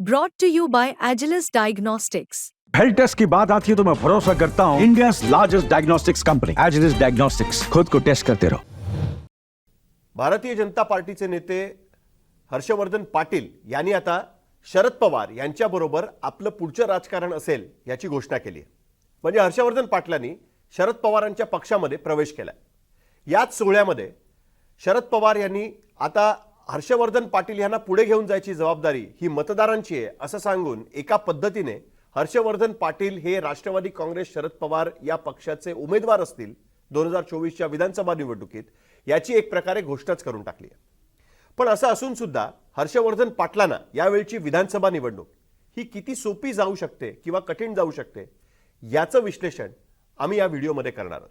Brought to you by Agilus Diagnostics. Health test की बात आती है तो मैं भरोसा करता हूँ India largest diagnostics company Agilus Diagnostics खुद को टेस्ट करते रहो भारतीय जनता पार्टीचे नेते हर्षवर्धन पाटील यांनी आता शरद पवार यांच्याबरोबर आपलं पुढचं राजकारण असेल याची घोषणा केली आहे. म्हणजे हर्षवर्धन पाटलांनी शरद पवारांच्या पक्षामध्ये प्रवेश केलाय. याच सोहळ्यामध्ये शरद पवार यांनी आता हर्षवर्धन पाटील यांना पुढे घेऊन जायची जबाबदारी ही मतदारांची आहे असं सांगून एका पद्धतीने हर्षवर्धन पाटील हे राष्ट्रवादी काँग्रेस शरद पवार या पक्षाचे उमेदवार असतील दोन हजार चोवीसच्या विधानसभा निवडणुकीत याची एक प्रकारे घोषणाच करून टाकली आहे. पण असं असून सुद्धा हर्षवर्धन पाटलांना यावेळची विधानसभा निवडणूक ही किती सोपी जाऊ शकते किंवा कठीण जाऊ शकते याचं विश्लेषण आम्ही या व्हिडिओमध्ये करणार आहोत.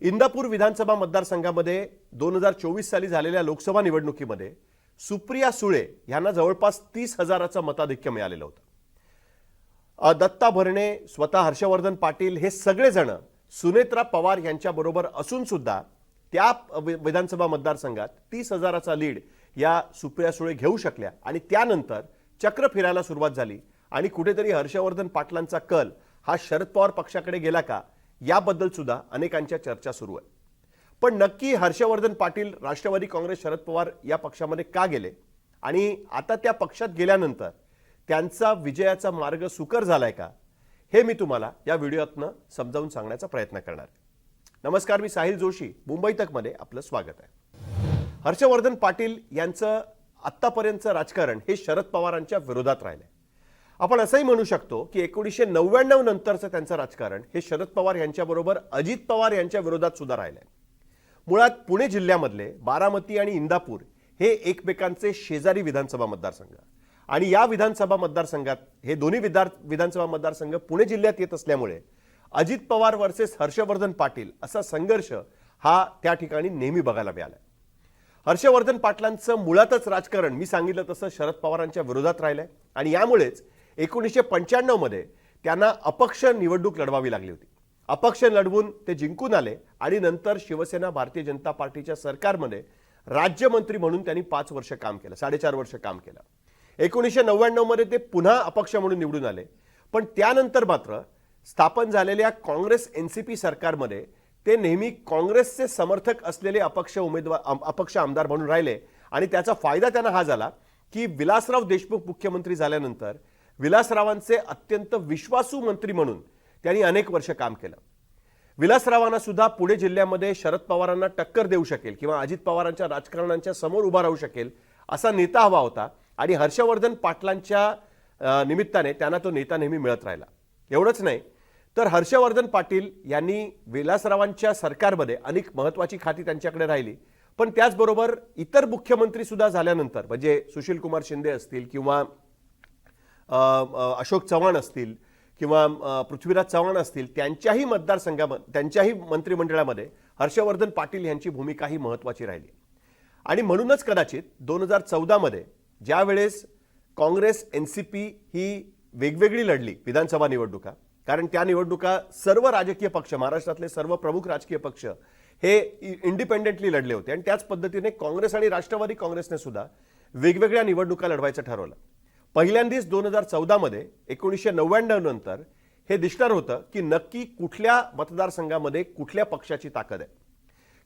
इंदापूर विधानसभा मतदारसंघामध्ये दोन हजार चोवीस साली झालेल्या लोकसभा निवडणुकीमध्ये सुप्रिया सुळे यांना जवळपास तीस हजाराचं मताधिक्य मिळालेलं होतं. अ, दत्ता भरणे स्वतः हर्षवर्धन पाटील हे सगळेजण सुनेत्रा पवार यांच्याबरोबर असून सुद्धा त्या विधानसभा मतदारसंघात तीस हजाराचा लीड या सुप्रिया सुळे घेऊ शकल्या आणि त्यानंतर चक्र फिरायला सुरुवात झाली. आणि कुठेतरी हर्षवर्धन पाटलांचा कल हा शरद पवार पक्षाकडे गेला का? याबद्दल सुद्धा अनेकांच्या चर्चा सुरू आहे. पण नक्की हर्षवर्धन पाटील राष्ट्रवादी काँग्रेस शरद पवार या पक्षामध्ये का गेले? आणि आता त्या पक्षात गेल्यानंतर त्यांचा विजयाचा मार्ग सुकर झालाय का? हे मी तुम्हाला या व्हिडिओतनं समजावून सांगण्याचा प्रयत्न करणार नमस्कार मी साहिल जोशी. मुंबई तकमध्ये आपलं स्वागत आहे. हर्षवर्धन पाटील यांचं आत्तापर्यंतचं राजकारण हे शरद पवारांच्या विरोधात राहिलंय. आपण असंही म्हणू शकतो की एकोणीसशे नव्याण्णव नंतरचं त्यांचं राजकारण हे शरद पवार यांच्याबरोबर अजित पवार यांच्या विरोधात सुद्धा राहिलंय. मुळात पुणे जिल्ह्यामधले बारामती आणि इंदापूर हे एकमेकांचे शेजारी विधानसभा मतदारसंघ. आणि या विधानसभा मतदारसंघात हे दोन्ही विधार विधानसभा मतदारसंघ पुणे जिल्ह्यात येत असल्यामुळे अजित पवार वर्सेस हर्षवर्धन पाटील असा संघर्ष हा त्या ठिकाणी नेहमी बघायला मिळाला हर्षवर्धन पाटलांचं मुळातच राजकारण मी सांगितलं तसं शरद पवारांच्या विरोधात राहिलंय. आणि यामुळेच एकोणीसशे पंच्याण्णवमध्ये त्यांना अपक्ष निवडणूक लढवावी लागली होती. अपक्ष लढवून ते जिंकून आले आणि नंतर शिवसेना भारतीय जनता पार्टीच्या सरकारमध्ये राज्यमंत्री म्हणून त्यांनी पाच वर्ष काम केलं साडेचार वर्ष काम केलं. एकोणीसशे नव्याण्णवमध्ये ते पुन्हा अपक्ष म्हणून निवडून आले. पण त्यानंतर मात्र स्थापन झालेल्या काँग्रेस एनसीपी सरकारमध्ये ते नेहमी काँग्रेसचे समर्थक असलेले अपक्ष उमेदवार अपक्ष आमदार म्हणून राहिले आणि त्याचा फायदा त्यांना हा झाला की विलासराव देशमुख मुख्यमंत्री झाल्यानंतर विलासरावांचे अत्यंत विश्वासू मंत्री म्हणून त्यांनी अनेक वर्ष काम केलं. विलासरावांना सुद्धा पुणे जिल्ह्यामध्ये शरद पवारांना टक्कर देऊ शकेल किंवा अजित पवारांच्या राजकारणांच्या समोर उभा राहू शकेल असा नेता हवा होता आणि हर्षवर्धन पाटलांच्या निमित्ताने त्यांना तो नेता नेहमी मिळत राहिला. एवढंच नाही तर हर्षवर्धन पाटील यांनी विलासरावांच्या सरकारमध्ये अनेक महत्वाची खाती त्यांच्याकडे राहिली. पण त्याचबरोबर इतर मुख्यमंत्री सुद्धा झाल्यानंतर म्हणजे सुशील कुमार शिंदे असतील किंवा अशोक चव्हाण असतील किंवा पृथ्वीराज चव्हाण असतील त्यांच्याही मतदारसंघामध्ये त्यांच्याही मंत्रिमंडळामध्ये हर्षवर्धन पाटील यांची भूमिका ही महत्त्वाची राहिली. आणि म्हणूनच कदाचित दोन हजार चौदामध्ये ज्यावेळेस काँग्रेस एन सी पी ही वेगवेगळी लढली विधानसभा निवडणुका कारण त्या निवडणुका सर्व राजकीय पक्ष महाराष्ट्रातले सर्व प्रमुख राजकीय पक्ष हे इंडिपेंडेंटली लढले होते. आणि त्याच पद्धतीने काँग्रेस आणि राष्ट्रवादी काँग्रेसने सुद्धा वेगवेगळ्या निवडणुका लढवायचं ठरवलं. पहिल्यांदाच दोन हजार चौदामध्ये एकोणीसशे नव्याण्णव नंतर हे दिसणार होतं की नक्की कुठल्या मतदारसंघामध्ये कुठल्या पक्षाची ताकद आहे.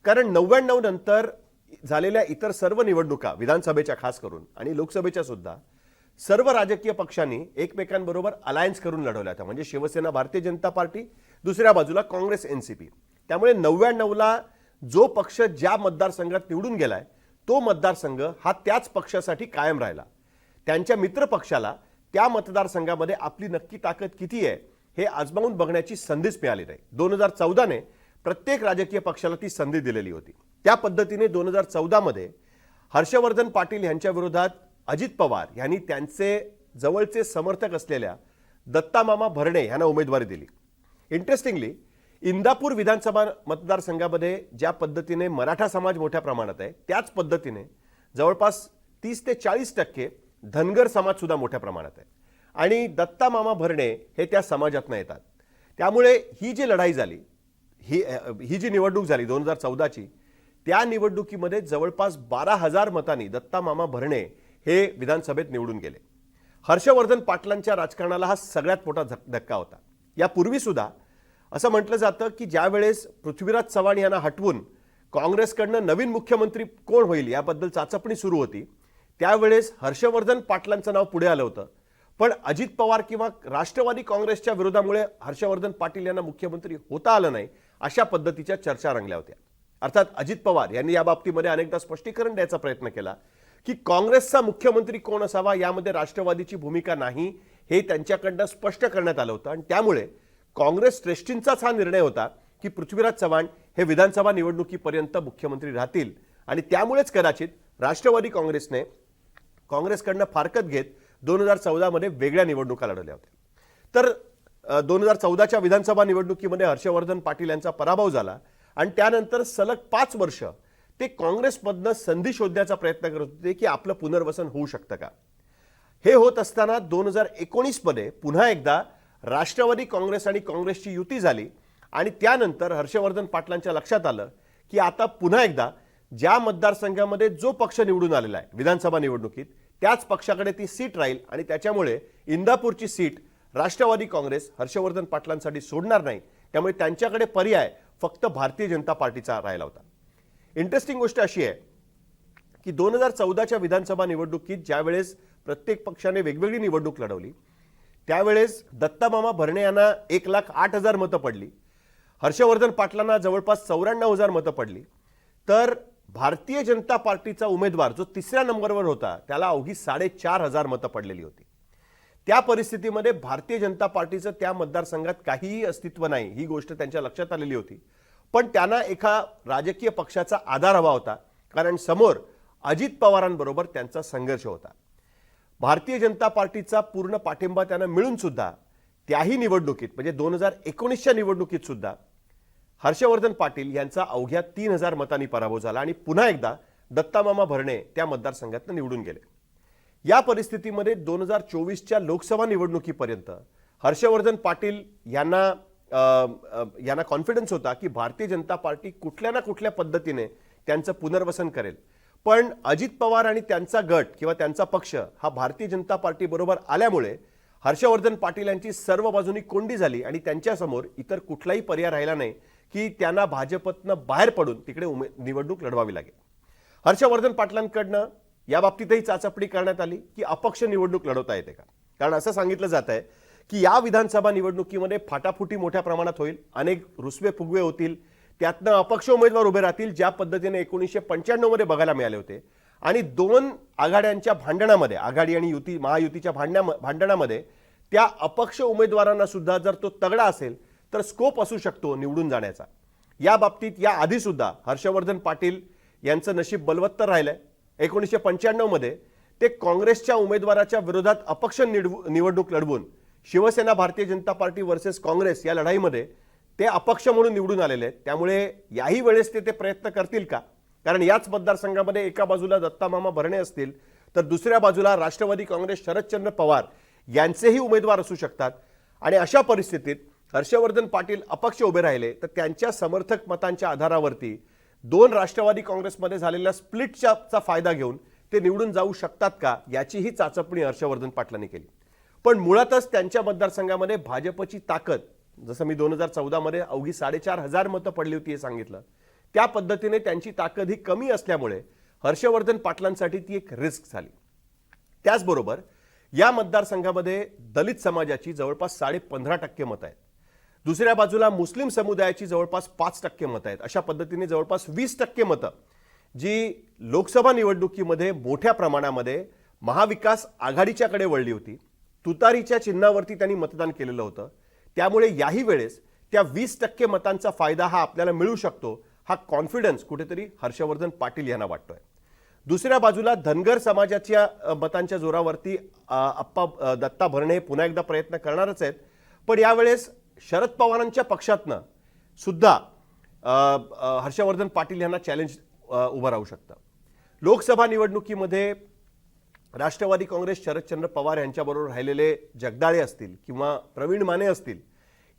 कारण नव्याण्णव नंतर झालेल्या इतर सर्व निवडणुका विधानसभेच्या खास करून आणि लोकसभेच्या सुद्धा सर्व राजकीय पक्षांनी एकमेकांबरोबर अलायन्स करून लढवल्या होत्या. म्हणजे शिवसेना भारतीय जनता पार्टी दुसऱ्या बाजूला काँग्रेस एनसीपी त्यामुळे नव्याण्णवला जो पक्ष ज्या मतदारसंघात निवडून गेलाय तो मतदारसंघ हा त्याच पक्षासाठी कायम राहिला. त्यांच्या मित्र पक्षाला त्या मतदारसंघामध्ये आपली नक्की ताकद किती आहे हे आजमावून बघण्याची संधीच मिळाली नाही. दोन हजार चौदाने प्रत्येक राजकीय पक्षाला ती संधी दिलेली होती. त्या पद्धतीने दोन हजार चौदामध्ये हर्षवर्धन पाटील यांच्या विरोधात अजित पवार यांनी त्यांचे जवळचे समर्थक असलेल्या दत्तामामा भरणे यांना उमेदवारी दिली. इंटरेस्टिंगली इंदापूर विधानसभा मतदारसंघामध्ये ज्या पद्धतीने मराठा समाज मोठ्या प्रमाणात आहे त्याच पद्धतीने जवळपास तीस ते चाळीस टक्के धनगर समाज सुद्धा मोठ्या प्रमाणात आहे. आणि दत्ता मामा भरणे हे त्या समाजातनं येतात. त्यामुळे ही जी लढाई झाली ही ही जी निवडणूक झाली दोन हजार चौदाची त्या निवडणुकीमध्ये जवळपास बारा हजार मतांनी दत्ता मामा भरणे हे विधानसभेत निवडून गेले. हर्षवर्धन पाटलांच्या राजकारणाला हा सगळ्यात मोठा धक्का होता. यापूर्वी सुद्धा असं म्हटलं जातं की ज्यावेळेस पृथ्वीराज चव्हाण यांना हटवून काँग्रेसकडनं नवीन मुख्यमंत्री कोण होईल याबद्दल चाचपणी सुरू होती त्यावेळेस हर्षवर्धन पाटलांचं नाव पुढे आलं होतं. पण अजित पवार किंवा राष्ट्रवादी काँग्रेसच्या विरोधामुळे हर्षवर्धन पाटील यांना मुख्यमंत्री होता आलं नाही अशा पद्धतीच्या चर्चा रंगल्या होत्या. अर्थात अजित पवार यांनी या बाबतीमध्ये अनेकदा स्पष्टीकरण द्यायचा प्रयत्न केला की काँग्रेसचा मुख्यमंत्री कोण असावा यामध्ये राष्ट्रवादीची भूमिका नाही हे त्यांच्याकडनं स्पष्ट करण्यात आलं होतं. आणि त्यामुळे काँग्रेस श्रेष्ठींचाच हा निर्णय होता की पृथ्वीराज चव्हाण हे विधानसभा निवडणुकीपर्यंत मुख्यमंत्री राहतील. आणि त्यामुळेच कदाचित राष्ट्रवादी काँग्रेसने काँग्रेसकडनं फारकत घेत दोन हजार चौदामध्ये वेगळ्या निवडणुका लढवल्या होत्या. तर दोन हजार चौदाच्या विधानसभा निवडणुकीमध्ये हर्षवर्धन पाटील यांचा पराभव झाला आणि त्यानंतर सलग पाच वर्ष ते काँग्रेसमधनं संधी शोधण्याचा प्रयत्न करत होते की आपलं पुनर्वसन होऊ शकतं का? हे होत असताना दोन हजार एकोणीसमध्ये पुन्हा एकदा राष्ट्रवादी काँग्रेस आणि काँग्रेसची युती झाली आणि त्यानंतर हर्षवर्धन पाटलांच्या लक्षात आलं की आता पुन्हा एकदा ज्या मतदारसंघामध्ये जो पक्ष निवडून आलेला आहे विधानसभा निवडणुकीत त्याच पक्षाकडे ती सीट राहील आणि त्याच्यामुळे इंदापूरची सीट राष्ट्रवादी काँग्रेस हर्षवर्धन पाटलांसाठी सोडणार नाही. त्यामुळे त्यांच्याकडे पर्याय फक्त भारतीय जनता पार्टीचा राहिला होता. इंटरेस्टिंग गोष्ट अशी आहे की दोन हजार चौदाच्या विधानसभा निवडणुकीत ज्यावेळेस प्रत्येक पक्षाने वेगवेगळी निवडणूक लढवली त्यावेळेस दत्तामामा भरणे यांना एक लाख आठ हजार मतं पडली हर्षवर्धन पाटलांना जवळपास चौऱ्याण्णव हजार मतं पडली. तर भारतीय जनता पार्टीचा उमेदवार जो तिसऱ्या नंबरवर होता त्याला अवघी साडेचार हजार मतं पडलेली होती. त्या परिस्थितीमध्ये भारतीय जनता पार्टीचं त्या मतदारसंघात काहीही अस्तित्व नाही ही गोष्ट त्यांच्या लक्षात आलेली होती. पण त्यांना एका राजकीय पक्षाचा आधार हवा होता कारण समोर अजित पवारांबरोबर त्यांचा संघर्ष होता. भारतीय जनता पार्टीचा पूर्ण पाठिंबा त्यांना मिळून सुद्धा त्याही निवडणुकीत म्हणजे दोन हजार एकोणीसच्या निवडणुकीत सुद्धा हर्षवर्धन पाटील यांचा अवघ्या तीन हजार मतांनी पराभव झाला आणि पुन्हा एकदा दत्तामामा भरणे त्या मतदारसंघातून निवडून गेले. या परिस्थितीमध्ये दोन हजार चोवीसच्या लोकसभा निवडणुकीपर्यंत हर्षवर्धन पाटील यांना यांना कॉन्फिडन्स होता की भारतीय जनता पार्टी कुठल्या ना कुठल्या पद्धतीने त्यांचं पुनर्वसन करेल. पण अजित पवार आणि त्यांचा गट किंवा त्यांचा पक्ष हा भारतीय जनता पार्टीबरोबर आल्यामुळे हर्षवर्धन पाटील यांची सर्व बाजूनी कोंडी झाली आणि त्यांच्यासमोर इतर कुठलाही पर्याय राहिला नाही की त्यांना भाजपतनं बाहेर पडून तिकडे उमे निवडणूक लढवावी लागेल. हर्षवर्धन पाटलांकडनं या बाबतीतही चाचपणी करण्यात आली की अपक्ष निवडणूक लढवता येते का? कारण असं सांगितलं जात आहे की या विधानसभा निवडणुकीमध्ये फाटाफुटी मोठ्या प्रमाणात होईल अनेक रुसवे फुगवे होतील त्यातनं अपक्ष उमेदवार उभे राहतील ज्या पद्धतीने एकोणीसशे पंच्याण्णवमध्ये बघायला मिळाले होते. आणि दोन आघाड्यांच्या भांडणामध्ये आघाडी आणि युती महायुतीच्या भांडण्या भांडणामध्ये त्या अपक्ष उमेदवारांना सुद्धा जर तो तगडा असेल तर स्कोप असू शकतो निवडून जाण्याचा. या बाबतीत या आधीसुद्धा हर्षवर्धन पाटील यांचं नशीब बलवत्तर राहिलं आहे एकोणीसशे पंच्याण्णवमध्ये ते काँग्रेसच्या उमेदवाराच्या विरोधात अपक्ष निडवू- निवडणूक लढवून शिवसेना भारतीय जनता पार्टी वर्सेस काँग्रेस या लढाईमध्ये ते अपक्ष म्हणून निवडून आलेले आहेत. त्यामुळे याही वेळेस ते ते प्रयत्न करतील का? कारण याच मतदारसंघामध्ये एका बाजूला दत्तामामा भरणे असतील तर दुसऱ्या बाजूला राष्ट्रवादी काँग्रेस शरदचंद्र पवार यांचेही उमेदवार असू शकतात. आणि अशा परिस्थितीत हर्षवर्धन पाटील अपक्ष उभे राहिले तर त्यांच्या समर्थक मतांच्या आधारावरती दोन राष्ट्रवादी काँग्रेसमध्ये झालेल्या स्प्लिटच्या चा फायदा घेऊन ते निवडून जाऊ शकतात का याचीही चाचपणी हर्षवर्धन पाटलांनी केली. पण मुळातच त्यांच्या मतदारसंघामध्ये भाजपची ताकद जसं मी दोन हजार चौदामध्ये अवघी साडेचार हजार मतं पडली होती हे सांगितलं त्या पद्धतीने त्यांची ताकद ही कमी असल्यामुळे हर्षवर्धन पाटलांसाठी ती एक रिस्क झाली. त्याचबरोबर या मतदारसंघामध्ये दलित समाजाची जवळपास साडे पंधरा टक्के मतं आहेत. दुसऱ्या बाजूला मुस्लिम समुदायाची जवळपास पाच टक्के मतं आहेत. अशा पद्धतीने जवळपास वीस टक्के मतं जी लोकसभा निवडणुकीमध्ये मोठ्या प्रमाणामध्ये महाविकास आघाडीच्याकडे वळली होती. तुतारीच्या चिन्हावरती त्यांनी मतदान केलेलं होतं. त्यामुळे याही वेळेस त्या वीस टक्के मतांचा फायदा हा आपल्याला मिळू शकतो हा कॉन्फिडन्स कुठेतरी हर्षवर्धन पाटील यांना वाटतोय. दुसऱ्या बाजूला धनगर समाजाच्या मतांच्या जोरावरती अप्पा आप्पा दत्ता भरणे पुन्हा एकदा प्रयत्न करणारच आहेत. पण यावेळेस शरद पवारांच्या पक्षातनं सुद्धा हर्षवर्धन पाटील यांना चॅलेंज उभं राहू शकतं. लोकसभा निवडणुकीमध्ये राष्ट्रवादी काँग्रेस शरदचंद्र पवार यांच्याबरोबर राहिलेले जगदाळे असतील किंवा प्रवीण माने असतील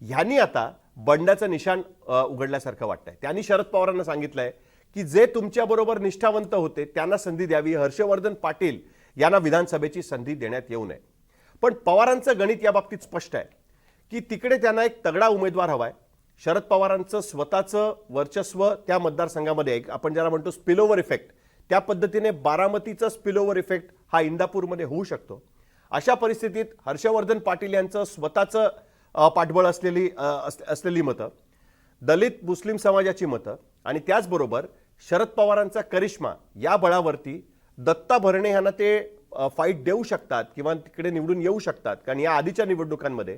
ह्यांनी आता बंडाचं निशाण उघडल्यासारखं वाटतंय. त्यांनी शरद पवारांना सांगितलंय की जे तुमच्याबरोबर निष्ठावंत होते त्यांना संधी द्यावी. हर्षवर्धन पाटील यांना विधानसभेची संधी देण्यात येऊ नये. पण पवारांचं गणित या बाबतीत स्पष्ट आहे. की तिकडे त्यांना एक तगडा उमेदवार हवा आहे शरद पवारांचं स्वतःचं वर्चस्व त्या मतदारसंघामध्ये एक आपण ज्याला म्हणतो स्पिलोवर इफेक्ट त्या पद्धतीने बारामतीचा स्पिलोवर इफेक्ट हा इंदापूरमध्ये होऊ शकतो. अशा परिस्थितीत हर्षवर्धन पाटील यांचं स्वतःचं पाठबळ असलेली अस- असलेली मतं दलित मुस्लिम समाजाची मतं आणि त्याचबरोबर शरद पवारांचा करिश्मा या बळावरती दत्ता भरणे यांना ते फाईट देऊ शकतात किंवा तिकडे निवडून येऊ शकतात. कारण या आधीच्या निवडणुकांमध्ये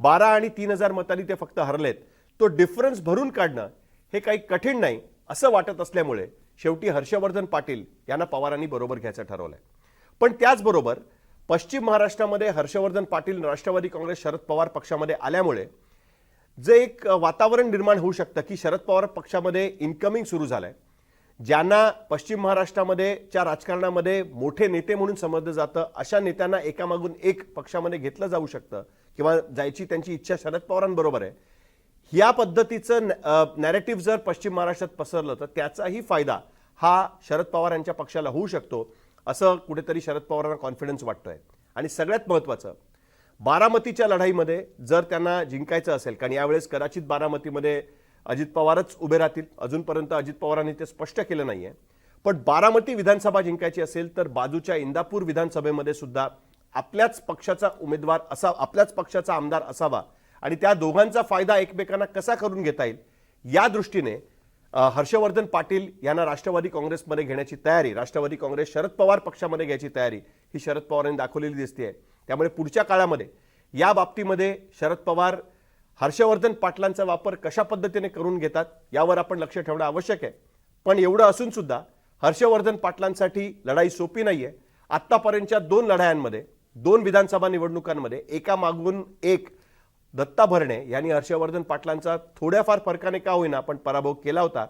बारा आणि तीन हजार मतांनी ते फक्त हरलेत. तो डिफरन्स भरून काढणं हे काही कठीण नाही असं वाटत असल्यामुळे शेवटी हर्षवर्धन पाटील यांना पवारांनी बरोबर घ्यायचं ठरवलंय. पण त्याचबरोबर पश्चिम महाराष्ट्रामध्ये हर्षवर्धन पाटील राष्ट्रवादी काँग्रेस शरद पवार पक्षामध्ये आल्यामुळे जे एक वातावरण निर्माण होऊ शकतं की शरद पवार पक्षामध्ये इन्कमिंग सुरू झालंय. ज्यांना पश्चिम महाराष्ट्रामध्ये च्या राजकारणामध्ये मोठे नेते म्हणून समजलं जातं अशा नेत्यांना एकामागून एक पक्षामध्ये घेतलं जाऊ शकतं. किंवा जायची त्यांची इच्छा शरद पवारांबरोबर आहे. या पद्धतीचं नॅरेटिव्ह जर पश्चिम महाराष्ट्रात पसरलं तर त्याचाही फायदा हा शरद पवार यांच्या पक्षाला होऊ शकतो असं कुठेतरी शरद पवारांना कॉन्फिडन्स वाटतोय. आणि सगळ्यात महत्त्वाचं बारामतीच्या लढाईमध्ये जर त्यांना जिंकायचं असेल कारण यावेळेस कदाचित बारामतीमध्ये अजित पवारच उभे राहतील अजूनपर्यंत अजित पवारांनी ते स्पष्ट केलं नाहीये. पण बारामती विधानसभा जिंकायची असेल तर बाजूच्या इंदापूर विधानसभेमध्ये सुद्धा आपल्याच पक्षाचा उमेदवार असा आपल्याच पक्षाचा आमदार असावा. आणि त्या दोघांचा फायदा एकमेकांना कसा करून घेता येईल? या दृष्टीने हर्षवर्धन पाटील यांना राष्ट्रवादी काँग्रेसमध्ये घेण्याची तयारी राष्ट्रवादी काँग्रेस शरद पवार पक्षामध्ये घ्यायची तयारी ही शरद पवारांनी दाखवलेली दिसते त्यामुळे पुढच्या काळामध्ये या बाबतीमध्ये शरद पवार हर्षवर्धन पाटलांचा वापर कशा पद्धतीने करून घेतात यावर आपण लक्ष ठेवणं आवश्यक आहे. पण एवढं असून सुद्धा हर्षवर्धन पाटलांसाठी लढाई सोपी नाहीये. आत्तापर्यंतच्या दोन लढायांमध्ये दोन विधानसभा निवडणुकांमध्ये एका मागून एक दत्ता भरणे यांनी हर्षवर्धन पाटलांचा थोड्याफार फरकाने का होईना पण पराभव केला होता.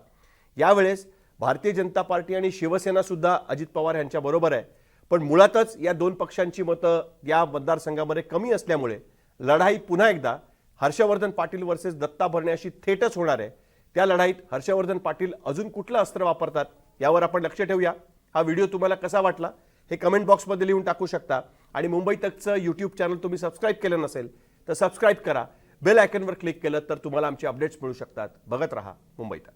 यावेळेस भारतीय जनता पार्टी आणि शिवसेना सुद्धा अजित पवार यांच्याबरोबर आहे. पण मुळातच या दोन पक्षांची मतं या मतदारसंघामध्ये कमी असल्यामुळे लढाई पुन्हा एकदा हर्षवर्धन पाटील वर्सेस दत्ता भरणे अशी थेटच होणार आहे. त्या लढाईत हर्षवर्धन पाटील अजून कुठलं अस्त्र वापरतात यावर आपण लक्ष ठेवूया. हा व्हिडिओ तुम्हाला कसा वाटला? हे कमेंट बॉक्समध्ये लिहून टाकू शकता. आणि मुंबई तकचं यूट्यूब चॅनल तुम्ही सबस्क्राईब केलं नसेल तर सबस्क्राईब करा. बेल आयकनवर क्लिक केलं तर तुम्हाला आमचे अपडेट्स मिळू शकतात. बघत राहा मुंबई तक